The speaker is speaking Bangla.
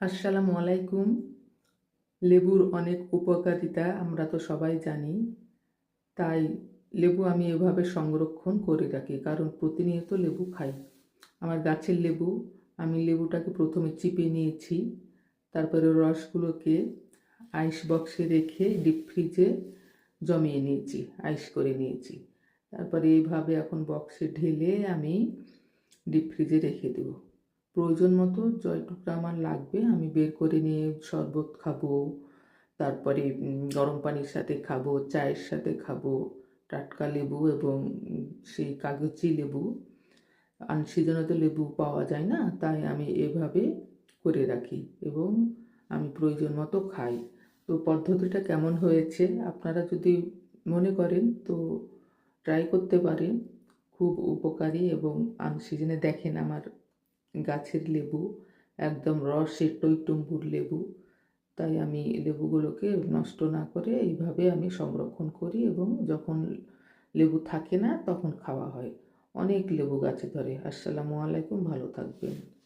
আসসালামু আলাইকুম। লেবুর অনেক উপকারিতা আমরা তো সবাই জানি, তাই লেবু আমি এভাবে সংরক্ষণ করে রাখি, কারণ প্রতিনিয়ত লেবু খাই। আমার গাছের লেবু, আমি লেবুটাকে প্রথমে চিপে নিয়েছি, তারপরে রসগুলোকে আইস বক্সে রেখে ডিপ ফ্রিজে জমিয়ে নিয়েছি, আইস করে নিয়েছি। তারপরে এইভাবে এখন বক্সে ঢেলে আমি ডিপ ফ্রিজে রেখে দেবো। প্রয়োজন মতো জলটুকরা আমার লাগবে, আমি বের করে নিয়ে শরবত খাব, তারপরে গরম পানির সাথে খাব, চায়ের সাথে খাব, টাটকা লেবু এবং সেই কাগজি লেবু। আনসিজনে তো লেবু পাওয়া যায় না, তাই আমি এভাবে করে রাখি এবং আমি প্রয়োজন মতো খাই। তো পদ্ধতিটা কেমন হয়েছে আপনারা যদি মনে করেন তো ট্রাই করতে পারেন, খুব উপকারী এবং আনসিজনে দেখেন আমার গাছের লেবু, একদম রসের টইটম্বুর লেবু। তাই আমি লেবুগুলোকে নষ্ট না করে এইভাবে আমি সংরক্ষণ করি এবং যখন লেবু থাকে না তখন খাওয়া হয়। অনেক লেবু গাছে ধরে। আসসালামু আলাইকুম, ভালো থাকবেন।